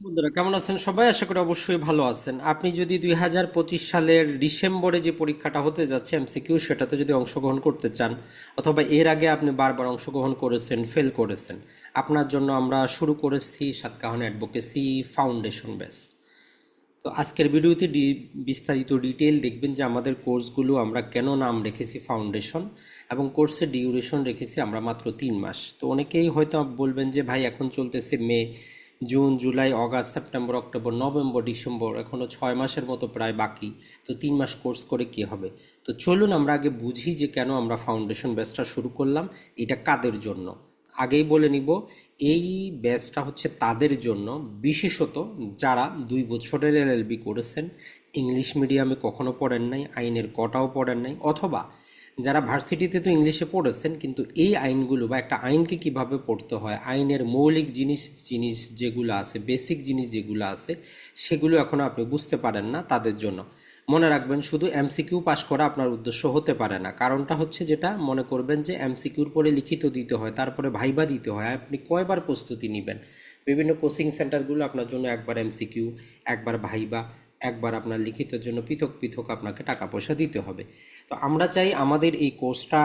বন্ধুরা, কেমন আছেন সবাই? আশা করি অবশ্যই ভালো আছেন। আপনি যদি দুই হাজার পঁচিশ সালের ডিসেম্বরে যে পরীক্ষাটা হতে যাচ্ছে এমসিকিউ, সেটাতে যদি অংশগ্রহণ করতে চান, অথবা এর আগে আপনি বারবার অংশগ্রহণ করেছেন, ফেল করেছেন, আপনার জন্য আমরা শুরু করেছি সাতকাহন অ্যাডভোকেসি ফাউন্ডেশন ব্যাস তো আজকের ভিডিওতে বিস্তারিত ডিটেল দেখবেন যে আমাদের কোর্সগুলো আমরা কেন নাম রেখেছি ফাউন্ডেশন, এবং কোর্সের ডিউরেশন রেখেছি আমরা মাত্র তিন মাস। তো অনেকেই হয়তো বলবেন যে, ভাই, এখন চলতেছে May June, July, August, September, October, November, December এখনও ছয় মাসের মতো প্রায় বাকি। তো তিন মাস কোর্স করে কি হবে? তো চলুন আমরা আগে বুঝি যে কেন আমরা ফাউন্ডেশন ব্যাচটা শুরু করলাম, এটা কাদের জন্য? আগেই বলে নিব, এই ব্যাচটা হচ্ছে তাদের জন্য, বিশেষত যারা দুই বছরের এলএলবি করেছেন, ইংলিশ মিডিয়ামে কখনো পড়েন নাই, আইনের কটাও পড়েন নাই, অথবা যারা ভার্সিটিতে তো ইংলিশে পড়েছেন, কিন্তু এই আইনগুলো বা একটা আইনকে কীভাবে পড়তে হয়, আইনের মৌলিক জিনিস জিনিস যেগুলো আছে, বেসিক জিনিস যেগুলো আছে, সেগুলো এখনও আপনি বুঝতে পারেন না তাদের জন্য। মনে রাখবেন, শুধু এমসিকিউ পাস করা আপনার উদ্দেশ্য হতে পারে না। কারণটা হচ্ছে যেটা, মনে করবেন যে এমসিকিউর পরে লিখিত দিতে হয়, তারপরে ভাইবা দিতে হয়, আপনি কয়বার প্রস্তুতি নেবেন? বিভিন্ন কোচিং সেন্টারগুলো আপনার জন্য একবার এমসিকিউ একবার ভাইবা। একবার আপনার লিখিতের জন্য পৃথক পৃথক আপনাকে টাকা পয়সা দিতে হবে। তো আমরা চাই আমাদের এই কোর্সটা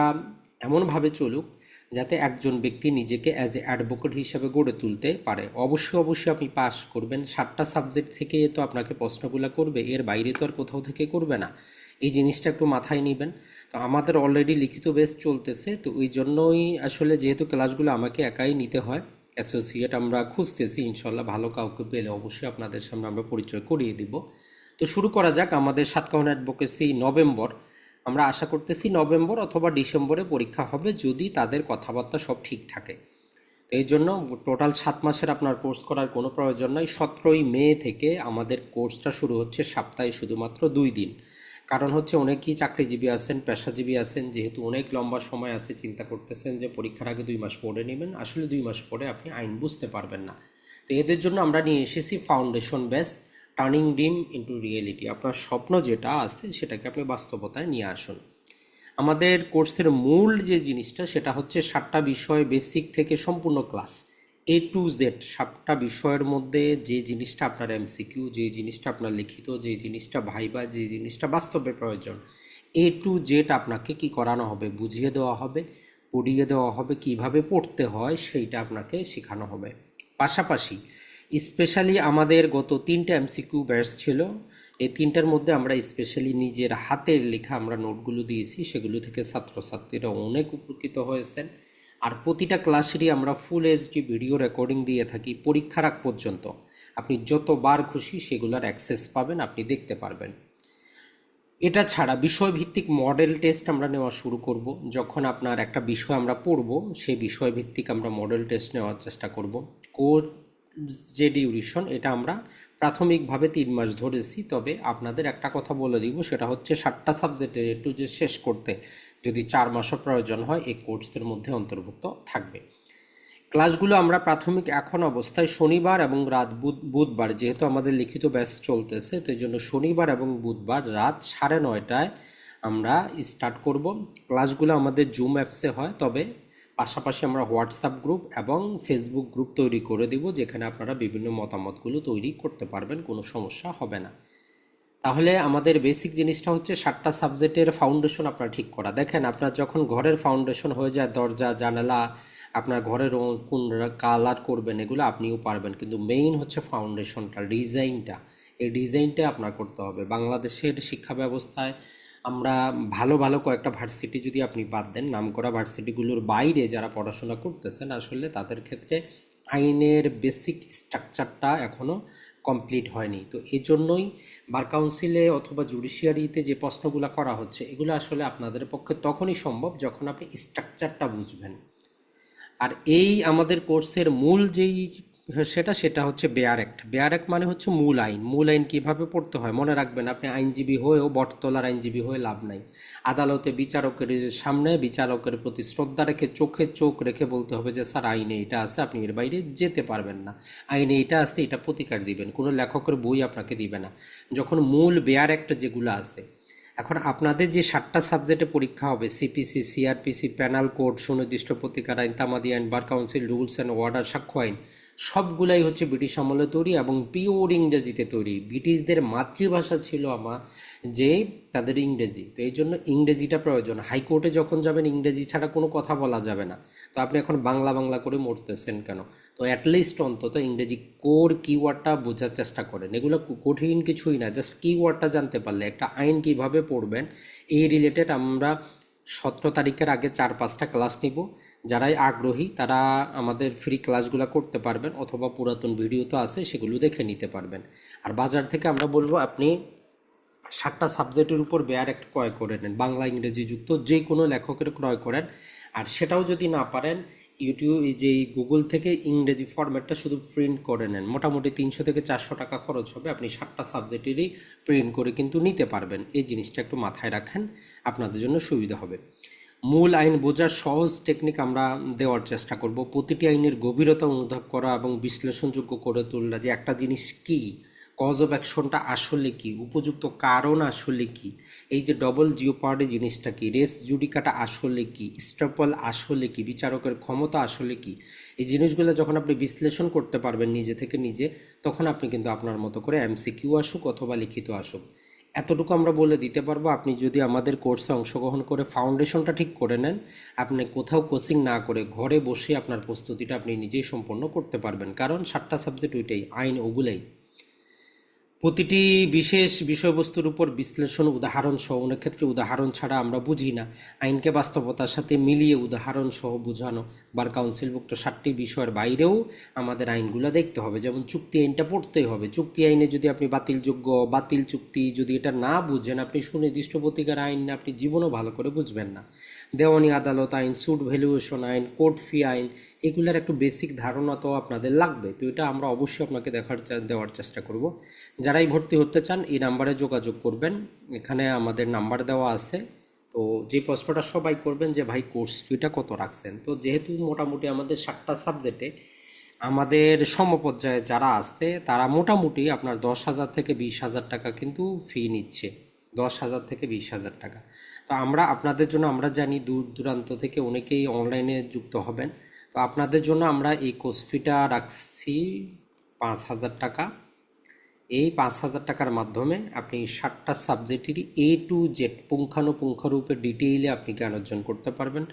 এমনভাবে চলুক যাতে একজন ব্যক্তি নিজেকে অ্যাজ এ অ্যাডভোকেট হিসাবে গড়ে তুলতে পারে। অবশ্যই অবশ্যই আপনি পাস করবেন। সাতটা সাবজেক্ট থেকে তো আপনাকে প্রশ্নগুলো করবে। এর বাইরে তো আর কোথাও থেকে করবে না। এই জিনিসটা একটু মাথায় নেবেন। তো আমাদের অলরেডি লিখিত বেস চলতেছে। তো ওই জন্যই আসলে যেহেতু ক্লাসগুলো আমাকে একাই নিতে হয় অ্যাসোসিয়েট আমরা খুঁজতেছি, ইনশাল্লাহ ভালো কাউকে পেলে অবশ্যই আপনাদের সামনে আমরা পরিচয় করিয়ে দিব। তো শুরু করা যাক আমাদের সাতকাহন অ্যাডভোকেসি নভেম্বর। আমরা আশা করতেছি নভেম্বর অথবা ডিসেম্বরে পরীক্ষা হবে যদি তাদের কথাবার্তা সব ঠিক থাকে। তো এই জন্য টোটাল সাত মাসের আপনার কোর্স করার কোনো প্রয়োজন নাই। সতেরোই মে থেকে আমাদের কোর্সটা শুরু হচ্ছে সপ্তাহে শুধুমাত্র দুই দিন। কারণ হচ্ছে অনেকেই চাকরিজীবী আছেন, পেশাজীবী আছেন, যেহেতু অনেক লম্বা সময় আছে চিন্তা করতেছেন যে পরীক্ষার আগে দুই মাস পড়ে নেবেন। আসলে দুই মাস পরে আপনি আইন বুঝতে পারবেন না। তো এদের জন্য আমরা নিয়ে এসেছি foundation base turning dream into reality আপনার স্বপ্ন যেটা আছে সেটাকে আপনি বাস্তবতায় নিয়ে আসুন। আমাদের কোর্সের মূল যে জিনিসটা সেটা হচ্ছে সাতটা বিষয় বেসিক থেকে সম্পূর্ণ ক্লাস এ টু জেড সাতটা বিষয়ের মধ্যে যে জিনিসটা আপনার এমসিকিউ যে জিনিসটা আপনার লিখিত, যে জিনিসটা ভাইবা, যে জিনিসটা বাস্তবে প্রয়োজন এ টু জেড আপনাকে কি করানো হবে? বুঝিয়ে দেওয়া হবে, পড়িয়ে দেওয়া হবে, কীভাবে পড়তে হয় সেইটা আপনাকে শেখানো হবে। পাশাপাশি স্পেশালি আমাদের গত তিনটা এমসিকিউ ব্যাচ ছিল, এই তিনটার মধ্যে আমরা স্পেশালি নিজের হাতের লেখা আমরা নোটগুলো দিয়েছি, সেগুলো থেকে ছাত্রছাত্রীরা অনেক উপকৃত হয়েছেন। আর প্রতিটা ক্লাসেরই আমরা ফুল এইচডি ভিডিও রেকর্ডিং দিয়ে থাকি পরীক্ষার আগ পর্যন্ত। আপনি যতবার খুশি সেগুলোর অ্যাক্সেস পাবেন, আপনি দেখতে পারবেন। এটা ছাড়া বিষয়ভিত্তিক মডেল টেস্ট আমরা নেওয়া শুরু করব। যখন আপনার একটা বিষয় আমরা পড়ব, সেই বিষয়ভিত্তিক আমরা মডেল টেস্ট নেওয়ার চেষ্টা করব। কোর্স যে ডিউরেশন এটা আমরা প্রাথমিকভাবে তিন মাস ধরেছি, তবে আপনাদের একটা কথা বলে দিব, সেটা হচ্ছে সাতটা সাবজেক্টের একটু যে শেষ করতে যদি চার মাসও প্রয়োজন হয়, এই কোর্সের মধ্যে অন্তর্ভুক্ত থাকবে। ক্লাসগুলো আমরা প্রাথমিক এখন অবস্থায় শনিবার এবং রাত বুধ, বুধবার, যেহেতু আমাদের লিখিত ব্যাচ চলতেছে, তো জন্য শনিবার এবং বুধবার রাত সাড়ে নয়টায় আমরা স্টার্ট করব। ক্লাসগুলো আমাদের জুম অ্যাপসে হয়, তবে পাশাপাশি আমরা হোয়াটসঅ্যাপ গ্রুপ এবং ফেসবুক গ্রুপ তৈরি করে দিব, যেখানে আপনারা বিভিন্ন মতামতগুলো তৈরি করতে পারবেন, কোনো সমস্যা হবে না। তাহলে আমাদের বেসিক জিনিসটা হচ্ছে সাতটা সাবজেক্টের ফাউন্ডেশন আপনার ঠিক করা। দেখেন, আপনার যখন ঘরের ফাউন্ডেশন হয়ে যায়, দরজা, জানালা, আপনার ঘরের কোন কালার করবেন, এগুলো আপনিও পারবেন। কিন্তু মেইন হচ্ছে ফাউন্ডেশনটা ডিজাইনটা এই ডিজাইনটা আপনার করতে হবে। বাংলাদেশের শিক্ষা ব্যবস্থায় আমরা ভালো ভালো কয়েকটা ভার্সিটি যদি আপনি বাদ দেন, নামকরা ভার্সিটিগুলোর বাইরে যারা পড়াশোনা করতেছেন, আসলে তাদের ক্ষেত্রে আইনের বেসিক স্ট্রাকচারটা এখনও কমপ্লিট হয়নি। তো এই জন্যই বার কাউন্সিলে অথবা জুডিশিয়ারিতে যে প্রশ্নগুলো করা হচ্ছে, এগুলো আসলে আপনাদের পক্ষে তখনই সম্ভব যখন আপনি স্ট্রাকচারটা বুঝবেন। আর এই আমাদের কোর্সের মূল যেই সেটা সেটা হচ্ছে বেয়ার অ্যাক্ট বেয়ার অ্যাক্ট মানে হচ্ছে মূল আইন। মূল আইন কীভাবে পড়তে হয়? মনে রাখবেন, আপনি আইনজীবী হয়েও বটতলার আইনজীবী হয়ে লাভ নাই। আদালতে বিচারকের সামনে বিচারকের প্রতি শ্রদ্ধা রেখে চোখে চোখ রেখে বলতে হবে যে, স্যার, আইনে এটা আছে, আপনি এর বাইরে যেতে পারবেন না। আইনে এটা আছে, এটা প্রতিকার দিবেন। কোনো লেখকের বই আপনাকে দিবে না। যখন মূল বেয়ার অ্যাক্ট যেগুলো আছে, এখন আপনাদের যে সাতটা সাবজেক্টে পরীক্ষা হবে সিপিসি সিআরপিসি প্যানাল কোড সুনির্দিষ্ট প্রতিকার আইন, তামাদি আইন bar council rules and order সাক্ষ্য আইন সবগুলাই হচ্ছে ব্রিটিশ আমলে তৈরি এবং পিওর ইংরেজিতে তৈরি। ব্রিটিশদের মাতৃভাষা ছিল আমার যে তাদের ইংরেজি। তো এই জন্য ইংরেজিটা প্রয়োজন। হাইকোর্টে যখন যাবেন, ইংরেজি ছাড়া কোনো কথা বলা যাবে না। তো আপনি এখন বাংলা বাংলা করে মরতেছেন কেন? তো অ্যাটলিস্ট অন্তত ইংরেজি কোর কিওয়ার্ডটা বোঝার চেষ্টা করেন। এগুলো কঠিন কিছুই না। জাস্ট কিওয়ার্ডটা জানতে পারলে, একটা আইন কীভাবে পড়বেন, এই রিলেটেড আমরা সতেরো তারিখের আগে চার পাঁচটা ক্লাস নিব। যারাই আগ্রহী, তারা আমাদের ফ্রি ক্লাসগুলো করতে পারবেন অথবা পুরাতন ভিডিও তো আছে, সেগুলো দেখে নিতে পারবেন। আর বাজার থেকে আমরা বলব, আপনি সাতটা সাবজেক্টের উপর বেয়ার একটা ক্রয় করে নেন। বাংলা, ইংরেজি যুক্ত যে কোনো লেখকের ক্রয় করেন। আর সেটাও যদি না পারেন ইউটিউব যে গুগল থেকে ইংরেজি ফরম্যাটটা শুধু প্রিন্ট করে নেন। মোটামুটি তিনশো থেকে চারশো টাকা খরচ হবে। আপনি সাতটা সাবজেক্টেরই প্রিন্ট করে কিন্তু নিতে পারবেন। এই জিনিসটা একটু মাথায় রাখেন, আপনাদের জন্য সুবিধা হবে। মূল আইন বোঝার সহজ টেকনিক আমরা দেওয়ার চেষ্টা করব। প্রতিটি আইনের গভীরতা অনুধাব করা এবং বিশ্লেষণযোগ্য করে তোলা যে একটা জিনিস কি কজ অফ অ্যাকশনটা আসলে কি? উপযুক্ত কারণ আসলে কি? এই যে ডবল জিওপার্ডি জিনিসটা কি? রেস জুডিকাটা আসলে কি? স্টপল আসলে কি? বিচারকের ক্ষমতা আসলে কি? এই জিনিসগুলো যখন আপনি বিশ্লেষণ করতে পারবেন নিজে থেকে নিজে, তখন আপনি কিন্তু আপনার মতো করে এমসিকিউ আসুক অথবা লিখিত আসুক। এতটুকু আমরা বলে দিতে পারব, আপনি যদি আমাদের কোর্সে অংশগ্রহণ করে ফাউন্ডেশনটা ঠিক করে নেন, আপনি কোথাও কোচিং না করে ঘরে বসে আপনার প্রস্তুতিটা আপনি নিজেই সম্পন্ন করতে পারবেন। কারণ সাতটা সাবজেক্ট ওইটাই, আইন ওগুলাই। প্রতিটি বিশেষ বিষয়বস্তুর উপর বিশ্লেষণ উদাহরণ সহ অনেক ক্ষেত্রে উদাহরণ ছাড়া আমরা বুঝি না। আইনকে বাস্তবতার সাথে মিলিয়ে উদাহরণ সহ বোঝানো। বার কাউন্সিলভুক্ত সাতটি বিষয়ের বাইরেও আমাদের আইনগুলো দেখতে হবে। যেমন চুক্তি আইনটা পড়তেই হবে। চুক্তি আইনে যদি আপনি বাতিলযোগ্য, বাতিল চুক্তি যদি এটা না বুঝেন, আপনি সুনির্দিষ্ট প্রতিকার আইন আপনি জীবনও ভালো করে বুঝবেন না। দেওয়ানি আদালত আইন সুট ভ্যালুয়েশন আইন কোর্ট ফি আইন, এগুলোর একটু বেসিক ধারণা তো আপনাদের লাগবে। তো এটা আমরা অবশ্যই আপনাকে দেখার দেওয়ার চেষ্টা করব। যারাই ভর্তি হতে চান, এই নাম্বারে যোগাযোগ করবেন। এখানে আমাদের নাম্বার দেওয়া আছে। তো যে প্রশ্নটা সবাই করবেন যে, ভাই কোর্স ফিটা কত রাখছেন? তো যেহেতু মোটামুটি আমাদের সাতটা সাবজেক্টে আমাদের সমপর্যায়ে যারা আসছে, তারা মোটামুটি আপনার দশ হাজার থেকে বিশ হাজার টাকা কিন্তু ফি নিচ্ছে। দশ হাজার থেকে বিশ হাজার টাকা। তো আমরা আপনাদের জন্য আমরা জানি দূর দূরান্ত থেকে অনেকেই অনলাইনে যুক্ত হবেন। তো আপনাদের জন্য আমরা এই কোর্স ফিটা রাখছি পাঁচ হাজার টাকা। এই পাঁচ হাজার টাকার মাধ্যমে আপনি ষাটটা সাবজেক্টেরই এ টু জেড পুঙ্খানুপুঙ্খরূপে ডিটেইলে আপনি জ্ঞান অর্জন করতে পারবেন।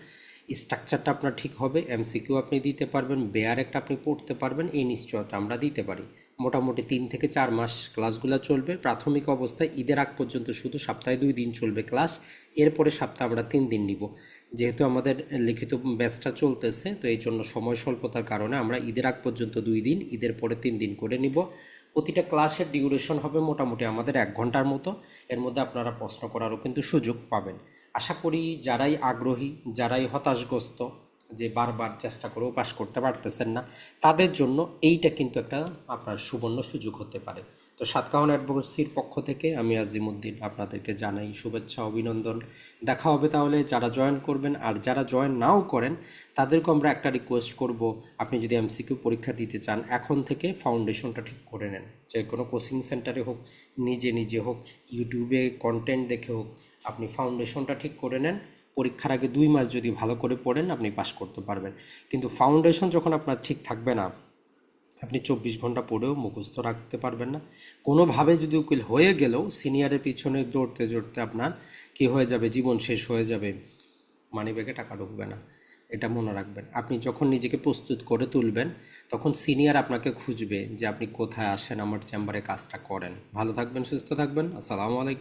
স্ট্রাকচারটা আপনার ঠিক হবে এমসিকিউ আপনি দিতে পারবেন বেয়ার একটা আপনি পড়তে পারবেন, এই নিশ্চয়তা আমরা দিতে পারি। মোটামুটি তিন থেকে চার মাস ক্লাসগুলো চলবে। প্রাথমিক অবস্থায় ঈদের আগ পর্যন্ত শুধু সপ্তাহে দুই দিন চলবে ক্লাস, এরপরে সপ্তাহে আমরা তিন দিন নিব। যেহেতু আমাদের লিখিত ব্যাচটা চলতেছে, তো এই জন্য সময় স্বল্পতার কারণে আমরা ঈদের আগ পর্যন্ত দুই দিন, ঈদের পরে তিন দিন করে নিব। প্রতিটা ক্লাসের ডিউরেশন হবে মোটামুটি আমাদের এক ঘণ্টার মতো। এর মধ্যে আপনারা প্রশ্ন করারও কিন্তু সুযোগ পাবেন। আশা করি যারাই আগ্রহী, যারাই হতাশগ্রস্ত যে বারবার চেষ্টা করেও পাশ করতে পারতেছেন না, তাদের জন্য এইটা কিন্তু একটা আপনার সুবর্ণ সুযোগ হতে পারে। তো সাতকাহন অ্যাডভোকেসির পক্ষ থেকে আমি আজিমুদ্দিন আপনাদেরকে জানাই শুভেচ্ছা, অভিনন্দন। দেখা হবে তাহলে যারা জয়েন করবেন আর যারা জয়েন নাও করেন তাদেরকে আমরা একটা রিকোয়েস্ট করব, আপনি যদি এমসিকিউ পরীক্ষা দিতে চান, এখন থেকে ফাউন্ডেশনটা ঠিক করে নেন। যে কোনো কোচিং সেন্টারে হোক, নিজে নিজে হোক ইউটিউবে কন্টেন্ট দেখে হোক, আপনি ফাউন্ডেশনটা ঠিক করে নেন। পরীক্ষার আগে দুই মাস যদি ভালো করে পড়েন, আপনি পাশ করতে পারবেন। কিন্তু ফাউন্ডেশন যখন আপনার ঠিক থাকবে না, আপনি চব্বিশ ঘণ্টা পড়েও মুখস্থ রাখতে পারবেন না। কোনোভাবে যদি উকিল হয়ে গেলেও সিনিয়রের পিছনে দৌড়তে দৌড়তে আপনার কি হয়ে যাবে? জীবন শেষ হয়ে যাবে। মানি ব্যাগে টাকা ঢুকবে না। এটা মনে রাখবেন। আপনি যখন নিজেকে প্রস্তুত করে তুলবেন, তখন সিনিয়র আপনাকে খুঁজবে যে আপনি কোথায় আসেন, আমার চেম্বারে কাজটা করেন। ভালো থাকবেন, সুস্থ থাকবেন। আসসালামু আলাইকুম।